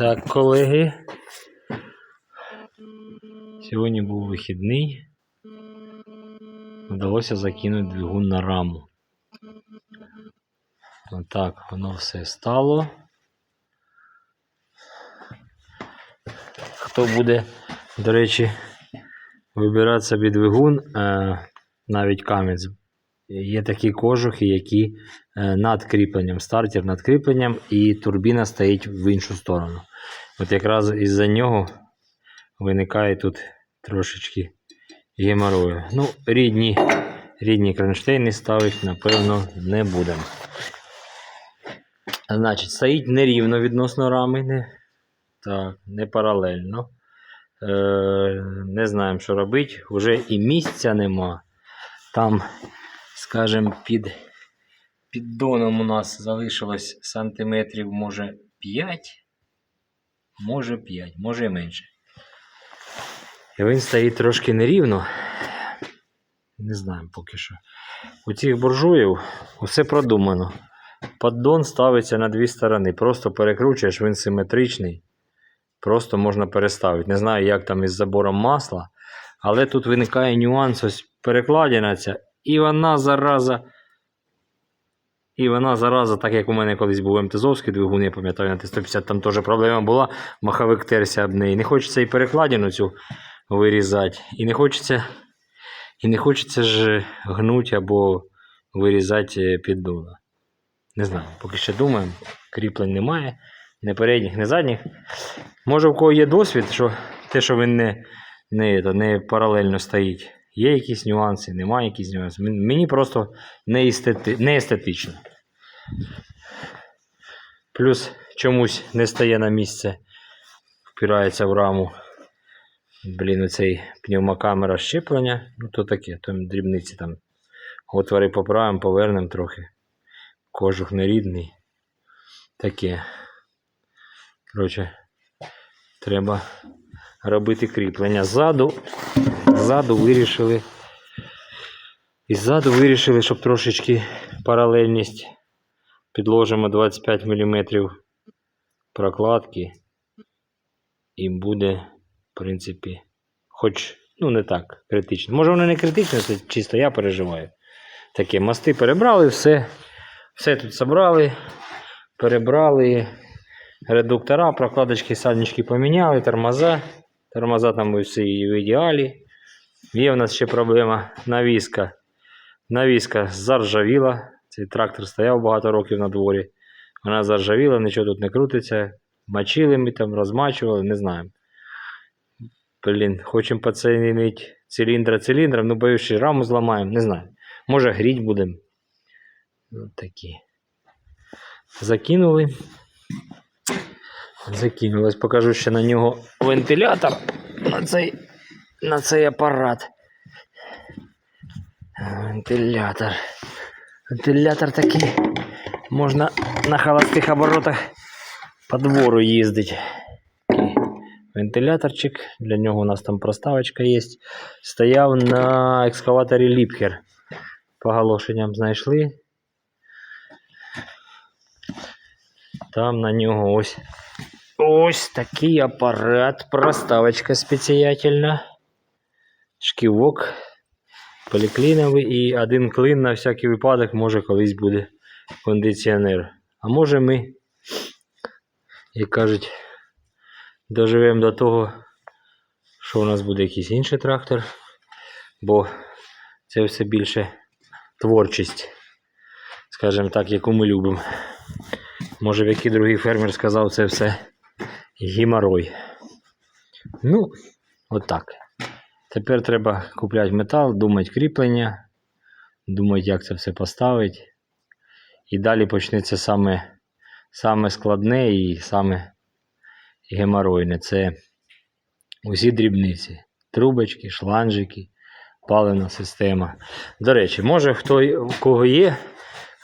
Так, колеги. Сьогодні був вихідний. Вдалося закинути двигун на раму. Отак воно все стало. Хто буде, до речі, вибирати собі двигун, е, навіть камець. Є такі кожухи, які е, над кріпленням, стартер над кріпленням, і турбіна стоїть в іншу сторону. От якраз із-за нього виникає тут трошечки геморою. Ну, рідні, рідні кронштейни ставити, напевно, не будемо. Значить, стоїть нерівно відносно рами, не, так, не паралельно. Е, не знаємо, що робити. Уже і місця нема. Там, скажімо, під піддоном у нас залишилось сантиметрів, може, 5, може 5, може і менше. І він стоїть трошки нерівно. Не знаємо поки що. У цих буржуїв усе продумано. Поддон ставиться на дві сторони. Просто перекручуєш, він симетричний. Просто можна переставити. Не знаю, як там із забором масла. Але тут виникає нюанс, ось перекладина ця. І вона зараза. І вона зараза, так як у мене колись був МТЗовський двигун, я пам'ятаю, на Т-150 там теж проблема була, маховик терся об неї. Не хочеться і перекладину цю вирізати. І не хочеться, і не хочеться ж гнути або вирізати піддона. Не знаю, поки ще думаємо. Кріплень немає. Не передніх, не задніх. Може, в кого є досвід, що те, що він не, не, не паралельно стоїть. Є якісь нюанси, немає якісь нюанси. Мені просто не, естети, не естетично. Плюс чомусь не стає на місце, впирається в раму. Блін, оцей пневмокамера щеплення. Ну, то таке, там дрібниці там. Отвори поправимо, повернемо трохи. Кожух нерідний. Таке. Коротше, треба робити кріплення. Ззаду, ззаду вирішили. І ззаду вирішили, щоб трошечки паралельність. Підложимо 25 мм прокладки. І буде, в принципі, хоч, ну, не так критично. Може, воно не критично, це чисто я переживаю. Таке, мости перебрали, все. Все тут зібрали, перебрали. Редуктора, прокладочки, сальнички поміняли, тормоза. Тормоза там всі в ідеалі. Є в нас ще проблема навіска. Навіска заржавіла. Цей трактор стояв багато років на дворі. Вона заржавіла, нічого тут не крутиться. Мочили ми там, розмачували, не знаємо. Блін, хочемо поцінити циліндра циліндром, ну боюсь, що раму зламаємо, не знаю. Може гріть будемо. Ось такі. Закинули. Закинулись, Покажу ще на нього вентилятор. На цей, на цей апарат. Вентилятор. Вентилятор такий. Можна на холостих оборотах по двору їздити. Вентиляторчик. Для нього у нас там проставочка є. Стояв на екскаваторі Ліпхер. По галошенням знайшли. Там на нього ось ось такий апарат, проставочка спеціальна. Шківок полікліновий і один клин на всякий випадок, може колись буде кондиціонер. А може ми, як кажуть, доживемо до того, що у нас буде якийсь інший трактор, бо це все більше творчість, скажімо так, яку ми любимо. Може, в який другий фермер сказав, це все геморой. Ну, отак. Тепер треба купляти метал, думати кріплення, думати, як це все поставити. І далі почнеться саме, саме складне і саме геморойне. Це усі дрібниці. Трубочки, шланжики, палена система. До речі, може хто у кого є,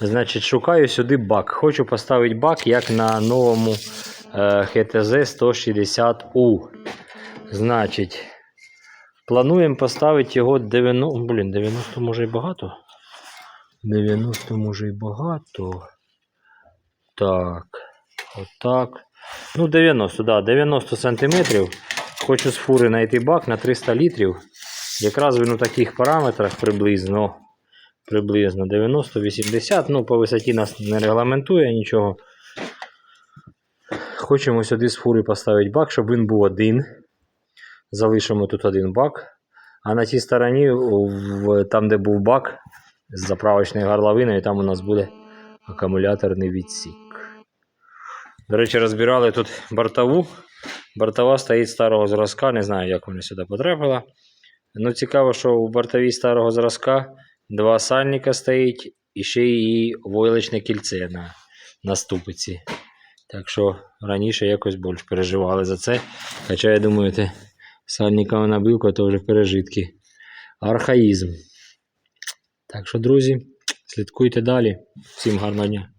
Значить, шукаю сюди бак. Хочу поставити бак, як на новому е, HTZ 160U. Значить, плануємо поставити його 90. Блін, 90 може і багато. 90 може і багато. Так. Отак. Ну, 90, да, 90 сантиметрів. Хочу з фури знайти бак на 300 літрів. Якраз він у таких параметрах приблизно. Приблизно 90-80. Ну, по висоті нас не регламентує нічого. Хочемо сюди з фури поставити бак, щоб він був один. Залишимо тут один бак. А на тій стороні, там, де був бак з заправочною горловиною, там у нас буде акумуляторний відсік. До речі, розбирали тут бортову. Бортова стоїть старого зразка, не знаю, як вона сюди потрапила. Ну, цікаво, що у бортовій старого зразка два сальника стоїть і ще і войлочне кільце на, на ступиці. Так що раніше якось більш переживали за це. Хоча я думаю, те сальникова набивка то вже пережитки. Архаїзм. Так що, друзі, слідкуйте далі. Всім гарного дня.